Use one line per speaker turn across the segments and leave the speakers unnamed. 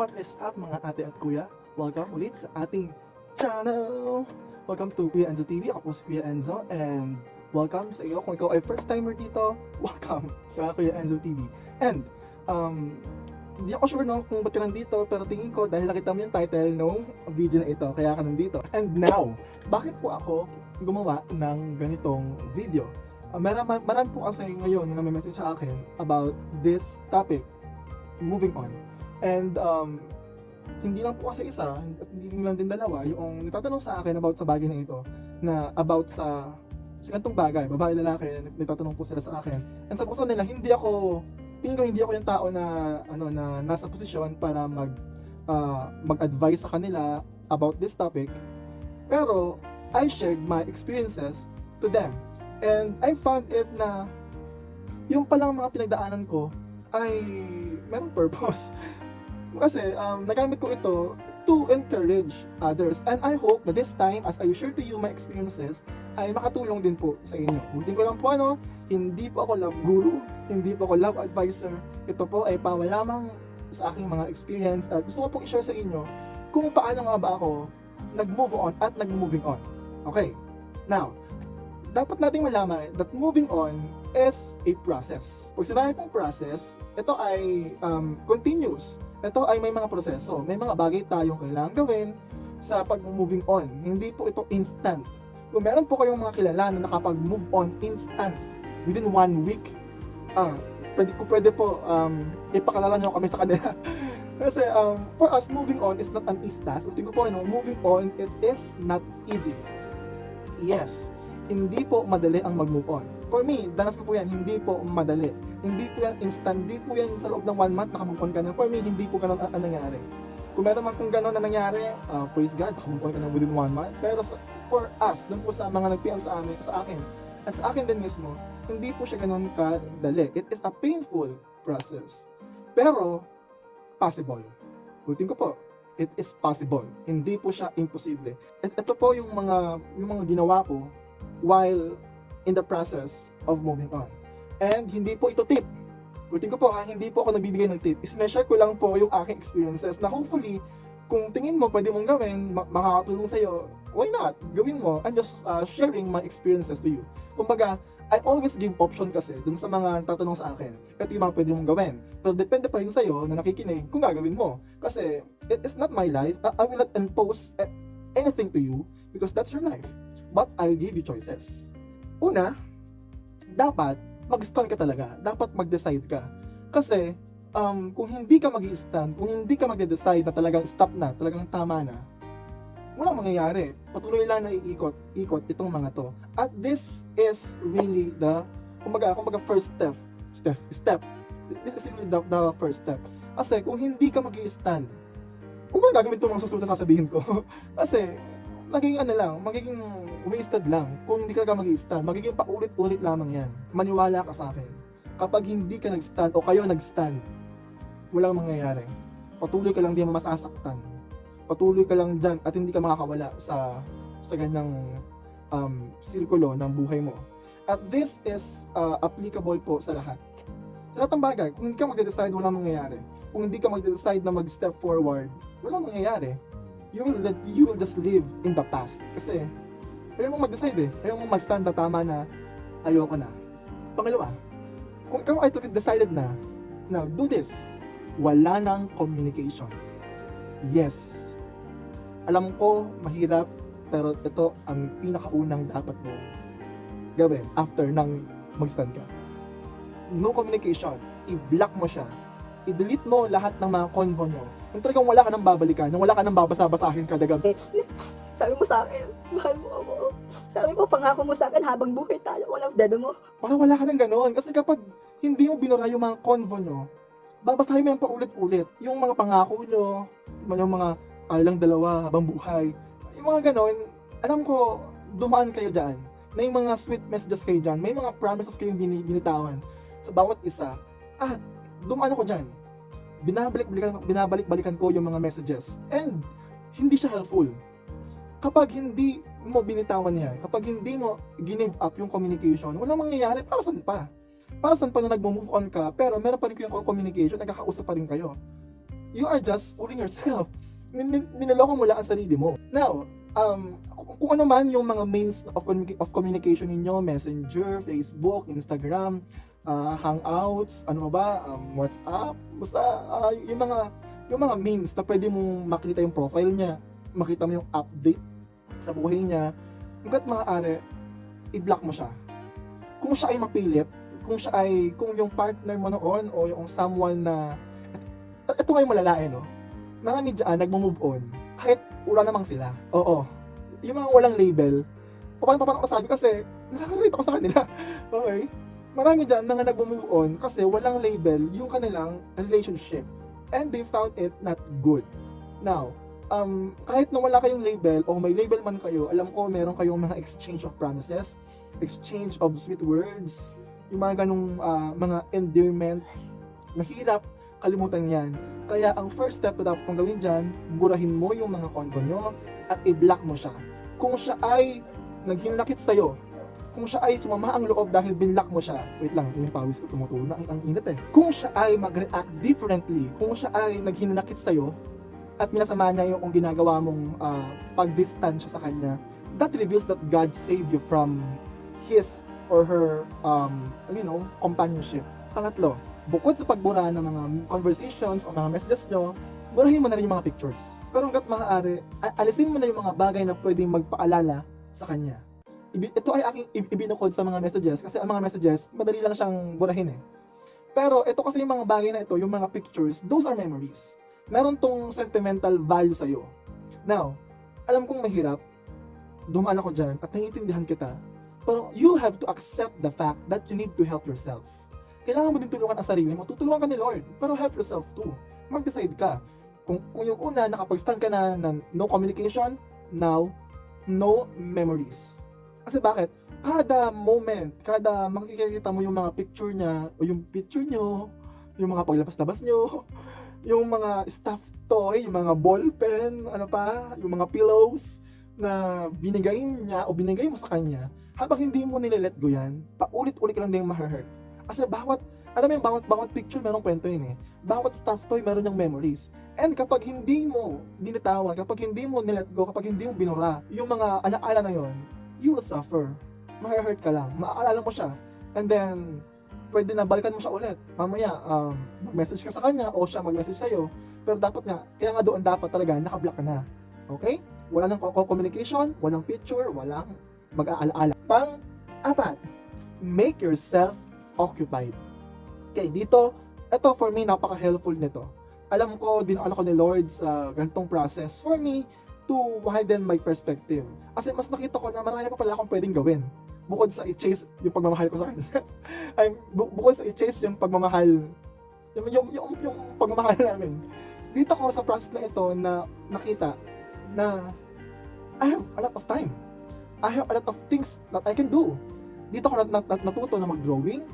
What is up mga ate at kuya? Welcome ulit sa ating channel! Welcome to Kuya Enzo TV. Ako si Kuya Enzo and welcome sa iyo. Kung ikaw ay first timer dito, welcome sa Kuya Enzo TV. And, um, hindi ako sure no kung ba't ka nandito pero tingin ko dahil nakita mo yung title ng video na ito kaya ka nandito. And now, bakit po ako gumawa ng ganitong video? Uh, marami, marami po kasi ngayon na may message sa akin about this topic, moving on. And um, hindi lang po kasi isa, at hindi lang din dalawa, yung nagtatanong sa akin about sa bagay na ito, na about sa sa ganitong bagay, babae, lalaki, nagtatanong po sila sa akin. And sa nila, hindi ako, tingin ko hindi ako yung tao na, ano, na nasa posisyon para mag, ah, mag-advise sa kanila about this topic. Pero, I shared my experiences to them. And I found it na yung palang mga pinagdaanan ko ay merong purpose. Kasi um, nagamit ko ito to encourage others. And I hope na this time, as I share to you my experiences, ay makatulong din po sa inyo. Ulitin ko lang po ano, hindi po ako love guru, hindi po ako love advisor. Ito po ay pawa lamang sa aking mga experience at gusto ko pong i-share sa inyo kung paano nga ba ako nag-move on at nag-moving on. Okay, now, dapat nating malaman that moving on is a process. Pag sinabi pong process, ito ay um, continuous. Ito ay may mga proseso. May mga bagay tayong kailangan gawin sa pag-moving on. Hindi po ito instant. Kung meron po kayong mga kilala na nakapag-move on instant within one week, ah, pwede, kung pwede po, um, ipakalala nyo kami sa kanila. Kasi um, for us, moving on is not an easy task. Tingko po, ano, moving on, it is not easy. Yes, hindi po madali ang mag-move on. For me, danas ko po yan, hindi po madali. Hindi po yan instant, hindi po yan sa loob ng one month nakamove on ka na. For me, hindi po ganun ang, ang nangyari. Kung meron man kung ganun na nangyari, uh, praise God, nakamove ka na within one month. Pero sa, for us, dun po sa mga nag-PM sa, amin, sa akin, at sa akin din mismo, hindi po siya ganun kadali. It is a painful process. Pero, possible. Ulitin ko po, it is possible. Hindi po siya imposible. At ito po yung mga yung mga ginawa ko while in the process of moving on. And hindi po ito tip. Ulitin ko po ha, hindi po ako nagbibigay ng tip. Isneshare ko lang po yung aking experiences na hopefully, kung tingin mo pwede mong gawin, ma- makakatulong sa'yo, why not? Gawin mo. I'm just uh, sharing my experiences to you. Kumbaga, I always give option kasi dun sa mga tatanong sa akin. Ito yung mga pwede mong gawin. Pero depende pa rin sa'yo na nakikinig kung gagawin mo. Kasi it is not my life. I, I will not impose eh, anything to you because that's your life. But I'll give you choices. Una, dapat mag-stand ka talaga. Dapat mag-decide ka. Kasi um, kung hindi ka mag stand kung hindi ka mag-decide na talagang stop na, talagang tama na, walang mangyayari. Patuloy lang na iikot, ikot itong mga to. At this is really the, kumbaga, kumbaga first step, step, step. This is really the, the first step. Kasi kung hindi ka mag stand kung ba gagamit itong mga susunod na sasabihin ko? Kasi, magiging ano lang, magiging wasted lang kung hindi ka mag stand Magiging paulit-ulit lamang yan. Maniwala ka sa akin. Kapag hindi ka nag-stand o kayo nag-stand, walang mangyayari. Patuloy ka lang di masasaktan. Patuloy ka lang dyan at hindi ka makakawala sa sa ganyang um, sirkulo ng buhay mo. At this is uh, applicable po sa lahat. Sa lahat ng bagay, kung hindi ka mag-decide, walang mangyayari. Kung hindi ka mag-decide na mag-step forward, walang mangyayari. You will, you will just live in the past. Kasi, ayaw mo mag-decide eh. Ayaw mo mag-stand na tama na ayoko na. Pangalawa, kung ikaw ay decided na, now do this, wala nang communication. Yes. Alam ko, mahirap, pero ito ang pinakaunang dapat mo gawin after nang mag-stand ka. No communication. I-block mo siya. I-delete mo lahat ng mga convo nyo. Yung talagang wala ka nang babalikan, yung wala ka nang babasa-basahin kada gabi.
Sabi mo sa akin, mahal mo ako. Sabi mo, pangako mo sa akin habang buhay tayo, walang debe mo.
Para wala ka nang ganoon. Kasi kapag hindi mo binura yung mga convo nyo, babasahin mo yan paulit-ulit. Yung mga pangako nyo, yung mga ay lang dalawa habang buhay. Yung mga ganon, alam ko, dumaan kayo dyan. May mga sweet messages kayo dyan. May mga promises kayong bini- binitawan sa bawat isa. At dumaan ako dyan. Binabalik-balikan, binabalik-balikan ko yung mga messages. And hindi siya helpful. Kapag hindi mo binitawan yan, kapag hindi mo give up yung communication, walang mangyayari para saan pa? Para saan pa na nag-move on ka, pero meron pa rin kayong communication, nagkakausap pa rin kayo. you are just fooling yourself. Ninaloko mo lang ang sarili mo. Now, um, kung, ano man yung mga means of, of communication ninyo, Messenger, Facebook, Instagram, ah, Hangouts, ano ba, um, WhatsApp, basta ah, yung mga yung mga means na pwede mong makita yung profile niya, makita mo yung update sa buhay niya, hanggat maaari, i-block mo siya. Kung siya ay mapilit, kung siya ay, kung yung partner mo noon o yung someone na, ito, ito nga yung malala eh, no? Marami dyan, nagmo-move on, kahit wala namang sila. Oo. Yung mga walang label, o paano pa paano ko sabi kasi, nakaka-relate ako sa kanila. okay? Marami dyan na nga nagmo-move on kasi walang label yung kanilang relationship. And they found it not good. Now, um, kahit na wala kayong label o may label man kayo, alam ko meron kayong mga exchange of promises, exchange of sweet words, yung mga ganong ah, mga endearment, mahirap kalimutan yan. Kaya ang first step na dapat mong gawin dyan, burahin mo yung mga konto nyo at i-block mo siya. Kung siya ay naghinlakit sa'yo, kung siya ay sumama ang loob dahil binlock mo siya, wait lang, yung pawis ko tumutulo na, ang, init eh. Kung siya ay mag-react differently, kung siya ay naghinanakit sa'yo, at minasama niya yung ginagawa mong ah, pagdistansya sa kanya, that reveals that God saved you from his or her, um, you know, companionship. Pangatlo, bukod sa pagbura ng mga conversations o mga messages nyo, burahin mo na rin yung mga pictures. Pero hanggat maaari, alisin mo na yung mga bagay na pwedeng magpaalala sa kanya. Ito ay aking ibinukod sa mga messages kasi ang mga messages, madali lang siyang burahin eh. Pero ito kasi yung mga bagay na ito, yung mga pictures, those are memories. Meron tong sentimental value sa'yo. Now, alam kong mahirap, dumaan ako dyan at naiintindihan kita, pero you have to accept the fact that you need to help yourself. Kailangan mo din tulungan ang sarili mo, tutulungan ka ni Lord, pero help yourself too. Mag-decide ka. Kung, kung yung una, nakapag-stand ka na ng no communication, now, no memories. Kasi bakit? Kada moment, kada makikita mo yung mga picture niya, o yung picture nyo, yung mga paglabas-labas nyo, yung mga stuffed toy, yung mga ballpen, ano pa, yung mga pillows na binigay niya o binigay mo sa kanya, habang hindi mo nilelet go yan, paulit-ulit ka lang din ma-hurt. Kasi bawat, alam mo yung bawat, bawat picture merong kwento yun eh. Bawat stuffed toy meron yung memories. And kapag hindi mo binitawan, kapag hindi mo nilet go, kapag hindi mo binura, yung mga alaala na yon, you will suffer. Ma-hurt ka lang. Maaalala mo siya. And then, pwede na balikan mo siya ulit. Mamaya, um, mag-message ka sa kanya o siya mag-message sa'yo. Pero dapat nga, kaya nga doon dapat talaga, nakablock ka na. Okay? Wala nang co- communication, walang picture, walang mag-aalaala. Pang-apat, make yourself occupied. Okay, dito, ito for me, napaka-helpful nito. Alam ko, dinaan ako ni Lord sa ganitong process for me to widen my perspective. Kasi mas nakita ko na marami pa pala akong pwedeng gawin. Bukod sa i-chase yung pagmamahal ko sa kanya. Ay, bu- bukod sa i-chase yung pagmamahal, yung, yung, yung, yung pagmamahal namin. Dito ko sa process na ito na nakita na I have a lot of time. I have a lot of things that I can do. Dito ako nat, nat, natuto na mag-drawing.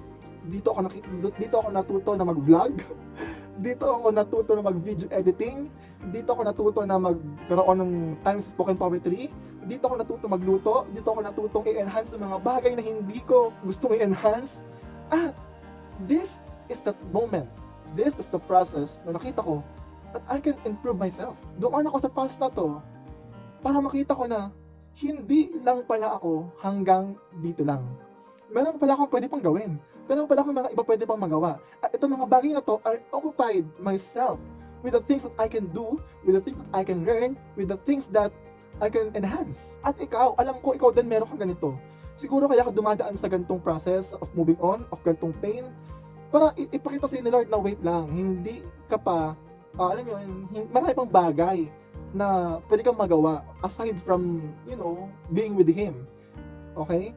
Dito ako naki, dito ako natuto na mag-vlog. Dito ako natuto na mag-video editing. Dito ako natuto na magkaroon ng time spoken poetry. Dito ako natuto magluto. Dito ako natutong i-enhance ng mga bagay na hindi ko gustong i-enhance. At this is that moment. This is the process na nakita ko that I can improve myself. Doon ako sa process na to para makita ko na hindi lang pala ako hanggang dito lang. Meron pala akong pwede pang gawin. Meron pala akong mga iba pwede pang magawa. At itong mga bagay na to are occupied myself with the things that I can do, with the things that I can learn, with the things that I can enhance. At ikaw, alam ko ikaw din meron kang ganito. Siguro kaya ka dumadaan sa ganitong process of moving on, of ganitong pain, para ipakita sa ni Lord na wait lang, hindi ka pa, ah, alam hin- marami pang bagay na pwede kang magawa aside from, you know, being with Him. Okay?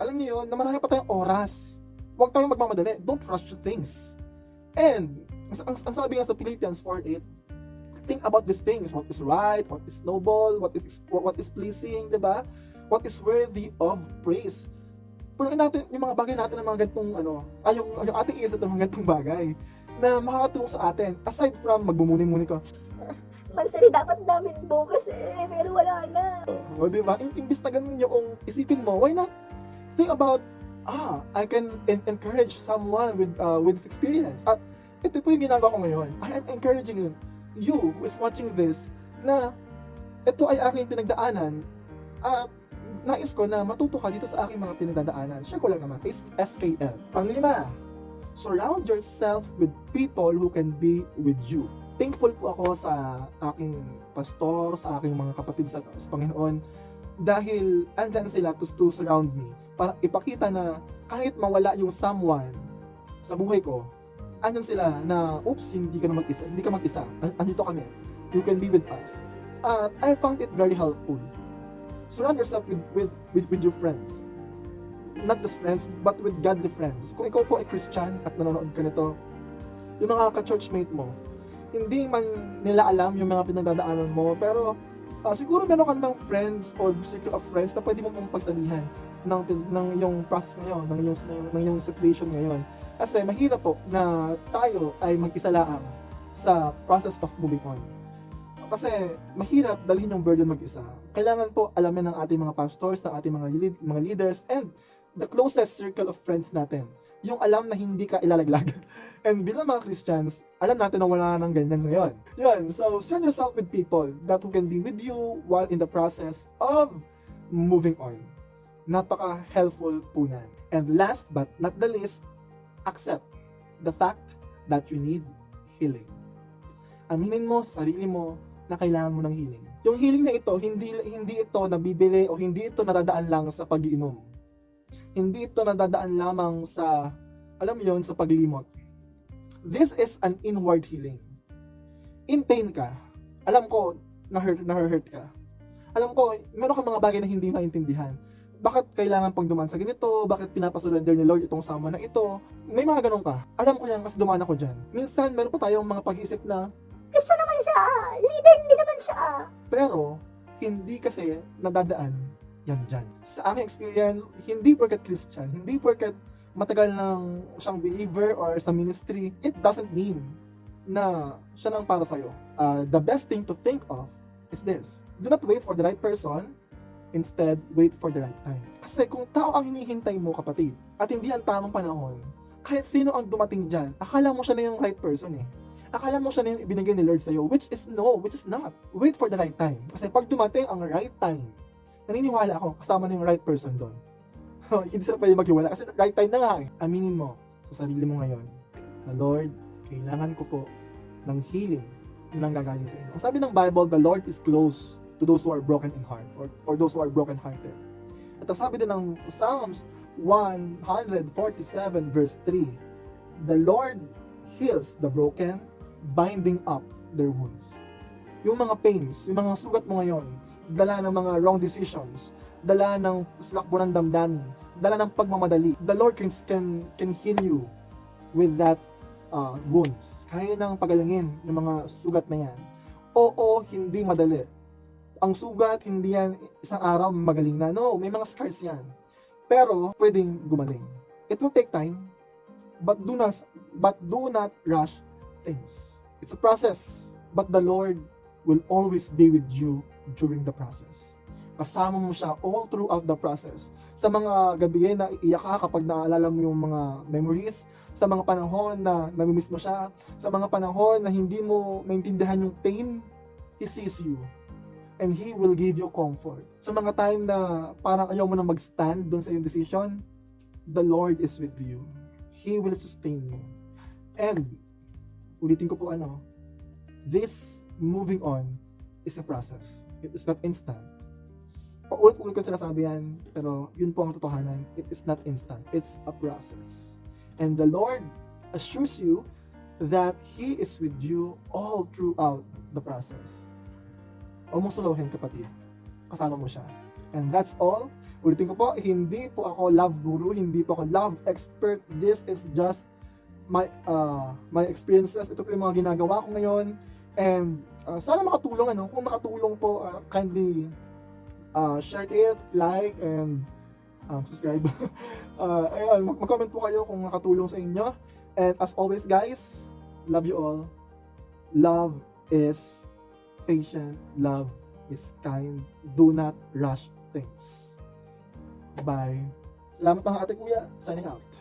Alam niyo yun, na marami pa tayong oras. Huwag tayong magmamadali. Don't rush things. And, ang, ang, sabi nga sa Philippians 4.8, think about these things. What is right, what is noble, what is what is pleasing, di ba? What is worthy of praise. Punuin natin yung mga bagay natin ng mga ganitong ano, ay yung, yung ating isip ng mga ganitong bagay na makakatulong sa atin. Aside from magbumuni-muni ka,
Master, dapat namin bukas eh, pero wala na.
O, di ba? Imbis na ganun yung isipin mo, why not think about, ah, I can en- encourage someone with uh, with this experience. At ito po yung ginagawa ko ngayon. I am encouraging you. you who is watching this na ito ay aking pinagdaanan at nais ko na matuto ka dito sa aking mga pinagdadaanan. Share ko lang naman, is SKL. Panglima, surround yourself with people who can be with you. Thankful po ako sa aking pastor, sa aking mga kapatid sa, sa Panginoon dahil andyan sila to, to surround me para ipakita na kahit mawala yung someone sa buhay ko, andyan sila na, oops, hindi ka mag-isa, hindi ka mag-isa, An- andito kami, you can be with us. At I found it very helpful. Surround yourself with, with, with, with your friends. Not just friends, but with godly friends. Kung ikaw po ay Christian at nanonood ka nito, yung mga ka-churchmate mo, hindi man nila alam yung mga pinagdadaanan mo, pero ah, siguro meron ka namang friends or circle of friends na pwede mo pong pagsabihan ng, ng iyong process ngayon, ng iyong, ng, ng iyong situation ngayon. Kasi mahirap po na tayo ay mag-isa laang sa process of moving on. Kasi mahirap dalhin yung burden mag-isa. Kailangan po alamin ng ating mga pastors, ng ating mga, lead, mga leaders, and the closest circle of friends natin. Yung alam na hindi ka ilalaglag. And bilang mga Christians, alam natin na wala nang ganyan ngayon. Yun, so surround yourself with people that who can be with you while in the process of moving on. Napaka-helpful po nan. And last but not the least, accept the fact that you need healing. Aminin mo sa sarili mo na kailangan mo ng healing. Yung healing na ito, hindi hindi ito nabibili o hindi ito nadadaan lang sa pag-iinom. Hindi ito nadadaan lamang sa, alam mo yun, sa paglimot. This is an inward healing. In pain ka, alam ko, na-hurt, na-hurt ka. Alam ko, meron kang mga bagay na hindi maintindihan. Bakit kailangan pang dumaan sa ganito? Bakit pinapasurrender ni Lord itong sama na ito? May mga ganun ka. Alam ko yan kasi dumaan ako dyan. Minsan, meron pa tayong mga pag-iisip na,
Gusto naman siya. Leader, hindi naman siya.
pero, hindi kasi nadadaan yan dyan. Sa aking experience, hindi porket Christian, hindi porket matagal nang siyang believer or sa ministry, it doesn't mean na siya nang para sa'yo. Uh, the best thing to think of is this. Do not wait for the right person, instead, wait for the right time. Kasi kung tao ang hinihintay mo, kapatid, at hindi ang tamang panahon, kahit sino ang dumating dyan, akala mo siya na yung right person eh. Akala mo siya na yung ibinigay ni Lord sa'yo, which is no, which is not. Wait for the right time. Kasi pag dumating ang right time, naniniwala ako, kasama na yung right person doon. Hindi sila pwede maghiwala kasi right time na nga eh. Aminin mo sa sarili mo ngayon na Lord, kailangan ko po ng healing yun ang gagaling sa inyo. Ang sabi ng Bible, the Lord is close to those who are broken in heart or for those who are broken hearted. At ang sabi din ng Psalms 147 verse 3, the Lord heals the broken, binding up their wounds. Yung mga pains, yung mga sugat mo ngayon, dala ng mga wrong decisions, dala ng slakbo ng damdamin, dala ng pagmamadali. The Lord can, can, can heal you with that uh, wounds. Kaya nang pagalingin ng mga sugat na yan. Oo, hindi madali. Ang sugat, hindi yan isang araw magaling na. No, may mga scars yan. Pero, pwedeng gumaling. It will take time, but do not, but do not rush things. It's a process, but the Lord will always be with you during the process. Kasama mo siya all throughout the process. Sa mga gabi na iiyak ka kapag naalala mo yung mga memories, sa mga panahon na namimiss mo siya, sa mga panahon na hindi mo maintindihan yung pain, He sees you. And He will give you comfort. Sa mga time na parang ayaw mo na mag-stand doon sa iyong decision, the Lord is with you. He will sustain you. And, ulitin ko po ano, this moving on is a process. It is not instant. Paulit-ulit ko sinasabi yan, pero yun po ang totohanan. It is not instant. It's a process. And the Lord assures you that He is with you all throughout the process. Huwag mong suluhin, kapatid. Kasama mo siya. And that's all. Ulitin ko po, hindi po ako love guru, hindi po ako love expert. This is just my uh, my experiences. Ito po yung mga ginagawa ko ngayon. And uh, sana makatulong ano. Kung nakatulong po, uh, kindly uh, share it, like, and um, subscribe. uh, ayun, mag- mag-comment po kayo kung nakatulong sa inyo. And as always, guys, love you all. Love is patient. Love is kind. Do not rush things. Bye. Salamat mga ate kuya. Signing out.